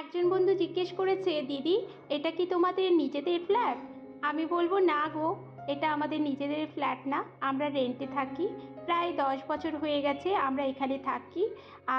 একজন বন্ধু জিজ্ঞেস করেছে, দিদি, এটা কি তোমাদের নিজেদের ফ্ল্যাট আমি বলব, না গো, এটা আমাদের নিজেদের ফ্ল্যাট না। আমরা রেন্টে থাকি। প্রায় দশ বছর হয়ে গেছে আমরা এখানে থাকি।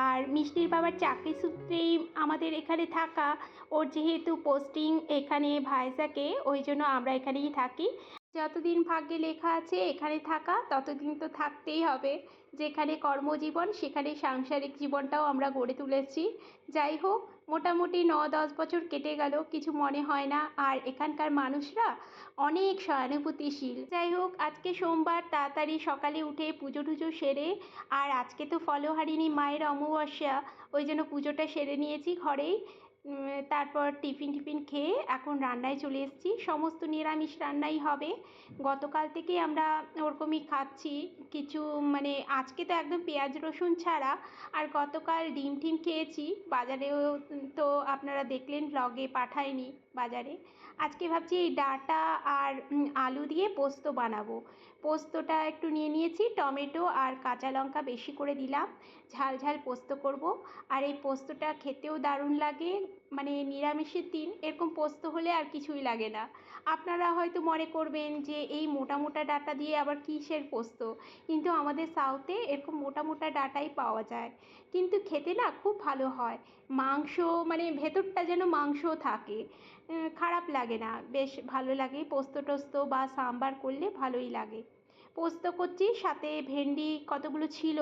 আর মিষ্টির বাবার চাকরি সূত্রেই আমাদের এখানে থাকা। ওর যেহেতু পোস্টিং এখানে ভাইজাকে, ওই জন্য আমরা এখানেই থাকি। যতদিন ভাগ্যে লেখা আছে, এখানে থাকা ততদিন তো থাকতেই হবে। যেখানে কর্মজীবন, সেখানে সাংসারিক জীবনটাও আমরা গড়ে তুলেছি। যাই হোক, মোটামুটি ন দশ বছর কেটে গেল, কিছু মনে হয় না। আর এখানকার মানুষরা অনেক সহানুভূতিশীল। যাই হোক, আজকে সোমবার, তাড়াতাড়ি সকালে উঠে পুজো টুজো সেরে, আর আজকে তো ফলহারিণী মায়ের অমাবস্যা, ওই জন্য পুজোটা সেরে নিয়েছি ঘরেই। তারপর টিফিন টিফিন খেয়ে এখন রান্নায় চলে এসেছি। সমস্ত নিরামিষ রান্নাই হবে। গতকাল থেকে আমরা ওরকমই খাচ্ছি। কিছু মানে আজকে তো একদম পেঁয়াজ রসুন ছাড়া। আর গতকাল ডিম টিম খেয়েছি। বাজারেও তো আপনারা দেখলেন ব্লগে পাঠায়নি। বাজারে। আজকে ভাবছি এই ডাঁটা আর আলু দিয়ে পোস্ত বানাবো। পোস্তটা একটু নিয়ে নিয়েছি, টমেটো আর কাঁচা লঙ্কা বেশি করে দিলাম। ঝাল ঝাল পোস্ত করব। আর এই পোস্তটা খেতেও দারুণ লাগে মানে নিরামিষের দিন এরকম পোস্ত হলে আর কিছুই লাগে না। আপনারা হয়তো মনে করবেন যে এই মোটা মোটা ডাটা দিয়ে আবার কিসের পোস্ত? কিন্তু আমাদের সাউথে এরকম মোটা মোটা ডাটাই পাওয়া যায়। কিন্তু খেতে না খুব ভালো হয়। মাংস মানে ভেতরটা যেন মাংস থাকে। খারাপ লাগে না। বেশ ভালো লাগে পোস্ত টোস্ত বা সাম্বার করলে ভালোই লাগে। পোস্ত করছি, সাথে ভেন্ডি কতগুলো ছিল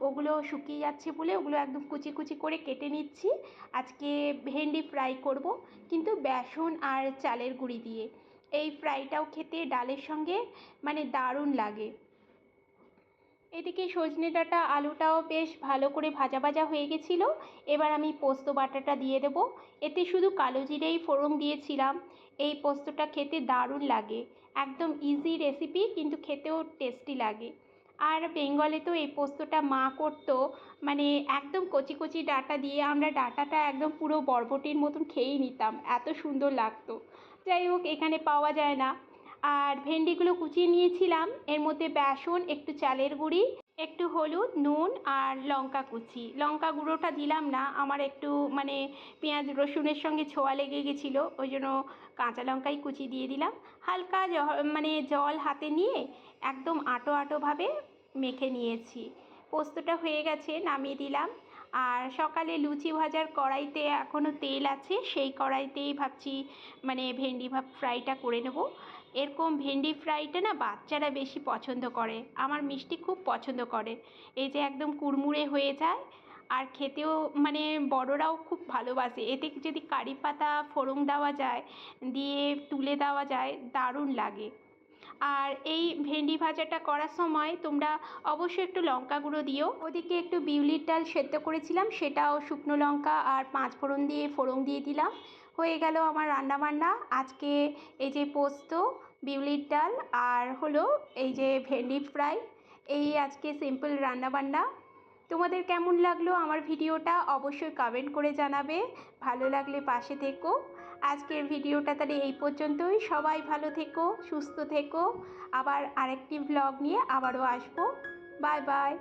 ওগুলো শুকিয়ে যাচ্ছে বলে ওগুলো একদম কুচি কুচি করে কেটে নিচ্ছি। আজকে ভেন্ডি ফ্রাই করব, কিন্তু বেসন আর চালের গুঁড়ি দিয়ে। এই ফ্রাইটাও খেতে ডালের সঙ্গে মানে দারুণ লাগে। এদিকে সজনে ডাঁটা আলুটাও বেশ ভালো করে ভাজা ভাজা হয়ে গেছিল। এবার আমি পোস্ত বাটাটা দিয়ে দেব। এতে শুধু কালো জিরেই ফোড়ন দিয়েছিলাম। এই পোস্তটা খেতে দারুণ লাগে। একদম ইজি রেসিপি কিন্তু খেতেও টেস্টি লাগে। আর বেঙ্গলে তো এই পোস্তটা মা করতো মানে একদম কচি কচি ডাটা দিয়ে আমরা ডাটাটা একদম পুরো বরবটির মতন খেয়েই নিতাম, এত সুন্দর লাগতো। যাই হোক, এখানে পাওয়া যায় না। আর ভেন্ডিগুলো কুচিয়ে নিয়েছিলাম, এর মধ্যে বেসন, একটু চালের গুঁড়ি একটু হলুদ, নুন আর লঙ্কা কুচি। লঙ্কা গুঁড়োটা দিলাম না, আমার একটু মানে পেঁয়াজ, রসুনের সঙ্গে ছোঁয়া লেগে গেছিল, ওই জন্য কাঁচা লঙ্কাই কুচি দিয়ে দিলাম। হালকা মানে জল হাতে নিয়ে একদম আটো আটোভাবে মেখে নিয়েছি। পোস্তটা হয়ে গেছে, নামিয়ে দিলাম। আর সকালে লুচি ভাজার কড়াইতে এখনও তেল আছে, সেই কড়াইতেই ভাবছি মানে ভেন্ডি ভাব ফ্রাইটা করে নেব। এরকম ভেন্ডি ফ্রাইটা না বাচ্চারা বেশি পছন্দ করে, আমার মিষ্টি খুব পছন্দ করে। এই যে একদম কুড়মুড়ে হয়ে যায়, আর খেতেও মানে বড়রাও খুব ভালোবাসে। এতে যদি কারি পাতা ফোড়ন দেওয়া যায়, দিয়ে তুলে দেওয়া যায়, দারুণ লাগে। আর এই ভেন্ডি ভাজাটা করার সময় তোমরা অবশ্যই একটু লঙ্কা গুঁড়ো দিও। ওদিকে একটু বিউলির ডাল সেদ্ধ করেছিলাম, সেটাও শুকনো লঙ্কা আর পাঁচ ফোড়ন দিয়ে ফোড়ন দিয়ে দিলাম। হয়ে গেল আমার রান্নাবান্না। আজকে এই যে পোস্ত, বিউলির ডাল আর হলো এই যে ভেন্ডি ফ্রাই, এই আজকে সিম্পল রান্নাবান্না। তোমাদের কেমন লাগল আমার ভিডিওটা অবশ্যই কমেন্ট করে জানাবে। ভালো লাগলে পাশে থেকো। আজকের ভিডিওটা তাহলে এই পর্যন্তই। সবাই ভালো থেকো, সুস্থ থেকো। আবার আরেকটি ব্লগ নিয়ে আবারও আসব। Bye bye